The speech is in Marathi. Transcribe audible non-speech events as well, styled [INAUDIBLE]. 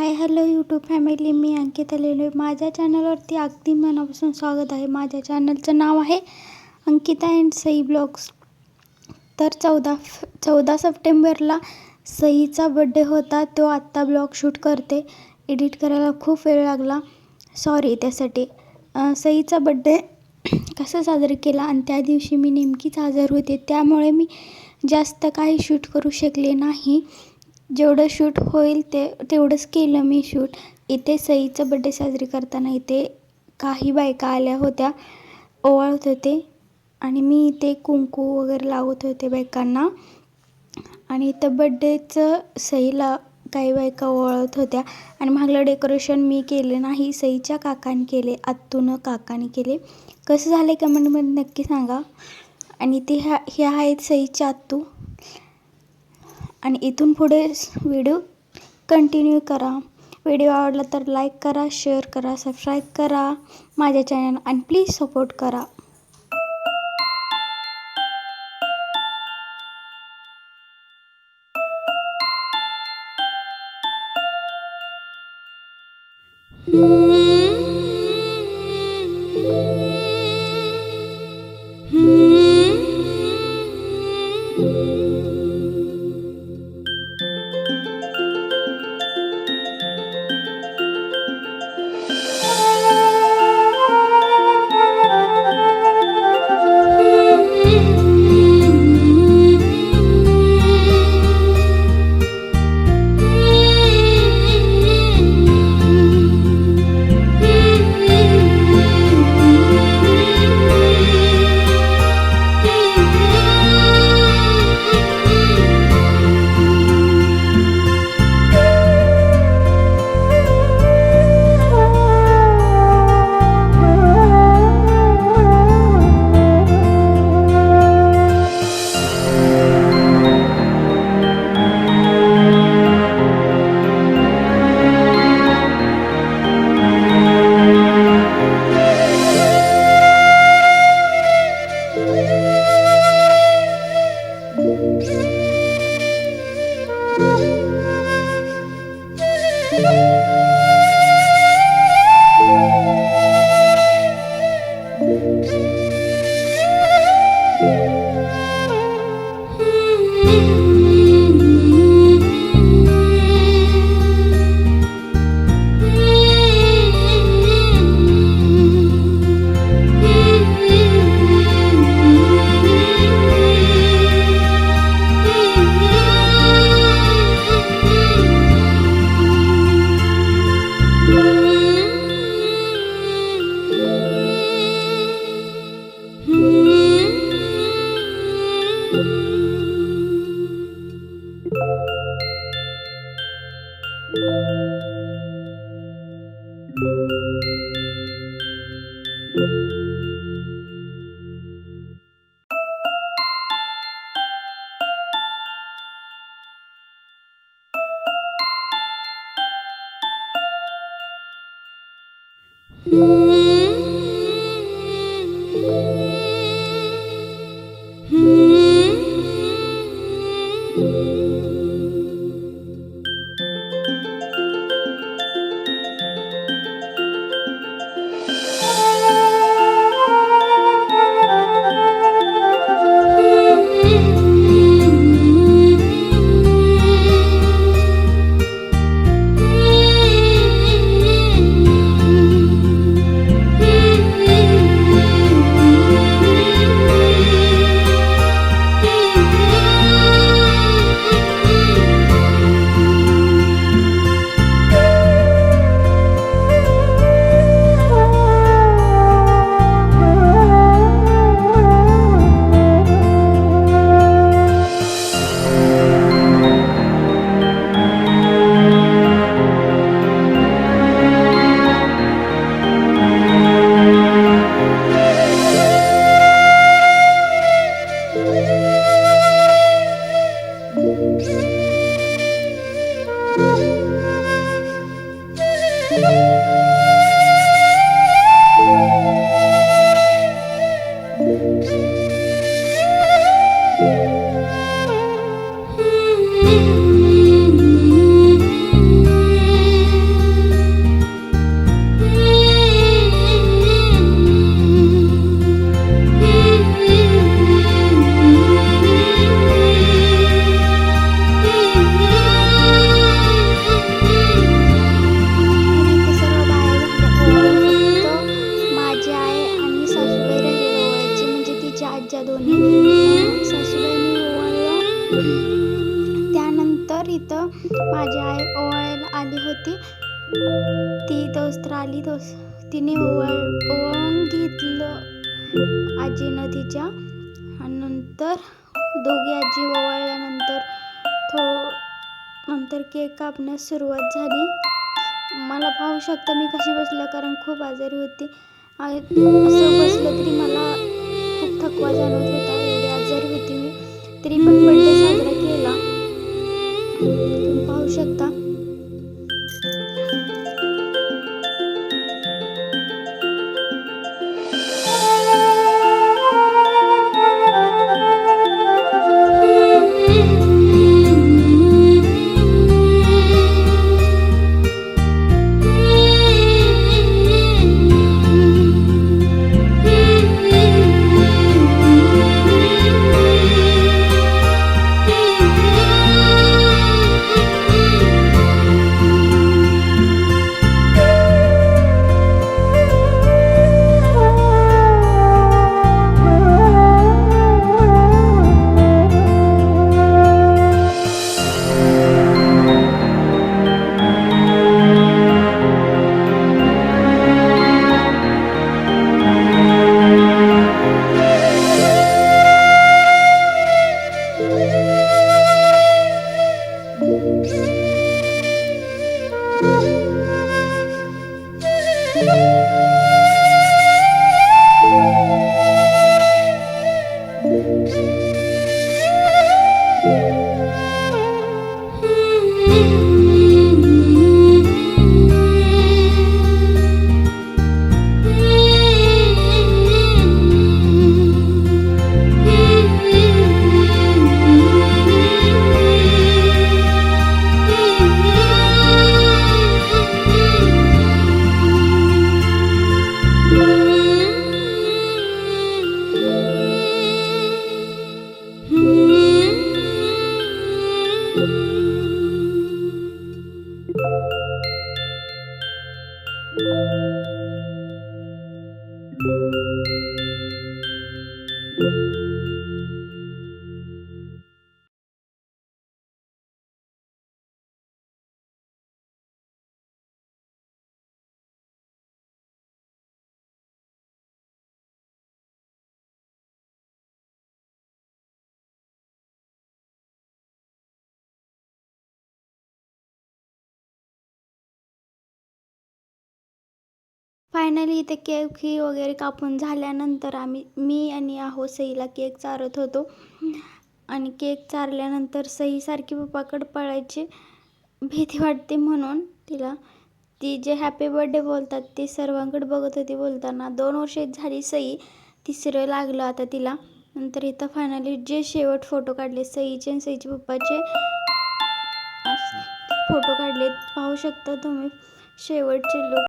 हाय हॅलो यूट्यूब फॅमिली मी अंकिता लेले माझ्या चॅनलवरती अगदी मनापासून स्वागत आहे. माझ्या चॅनलचं नाव आहे अंकिता अँड सई ब्लॉग्स तर चौदा फ चौदा सप्टेंबरला सईचा बड्डे होता. तो आत्ता ब्लॉग शूट करते. एडिट करायला खूप वेळ लागला. सॉरी त्यासाठी. सईचा बड्डे [CLEARS THROAT] कसा साजरा केला आणि त्या दिवशी मी नेमकीच हजर होते. त्यामुळे मी जास्त काही शूट करू शकले नाही. जेवढं शूट होईल ते तेवढंच केलं मी शूट. इथे सईचं बड्डे साजरी करताना इथे काही बायका आल्या होत्या ओवाळत होते. आणि मी इथे कुंकू वगैरे लावत होते बायकांना. आणि इथं बड्डेचं सईला काही बायका ओळत होत्या. आणि मागलं डेकोरेशन मी केले नाही सईच्या काकाने केले आत्तूनं काकाने केले. कसं झालं आहे कमेंटमध्ये नक्की सांगा. आणि ते ह्या ह्या आहेत सईच्या आत्तू. आणि इथून पुढे व्हिडिओ कंटिन्यू करा व्हिडिओ आवडला तर लाईक करा शेअर करा सबस्क्राईब करा माझ्या चॅनल आणि प्लीज सपोर्ट करा Hmm. You. ती दोस्त आली दोस तिने ओवाळ ओवाळून घेतलं आजीनं तिच्या नंतर दोघी आजी ओवाळल्यानंतर थो नंतर केक कापण्यास सुरुवात झाली. मला पाहू शकता मी कशी बसल्या कारण खूप आजारी होती. असं बसलं तरी मला खूप थकवा जाणवत होता. एवढी आजारी होती मी. तरी पण बड्डे फायनली इथे केक ही वगैरे कापून झाल्यानंतर आम्ही मी आणि आहो सईला केक चारत होतो. आणि केक चारल्यानंतर सईसारखी पप्पाकडे पळायची. भीती वाटते म्हणून तिला ती जे हॅपी बर्थडे बोलतात ते सर्वांकडे बघत होती बोलताना. दोन वर्ष झाली सई तिसरं लागलं आता तिला. नंतर इथं फायनली जे शेवट फोटो काढले सईचे आणि सईचे पप्पाचे फोटो काढलेत. पाहू शकता तुम्ही शेवटचे लोक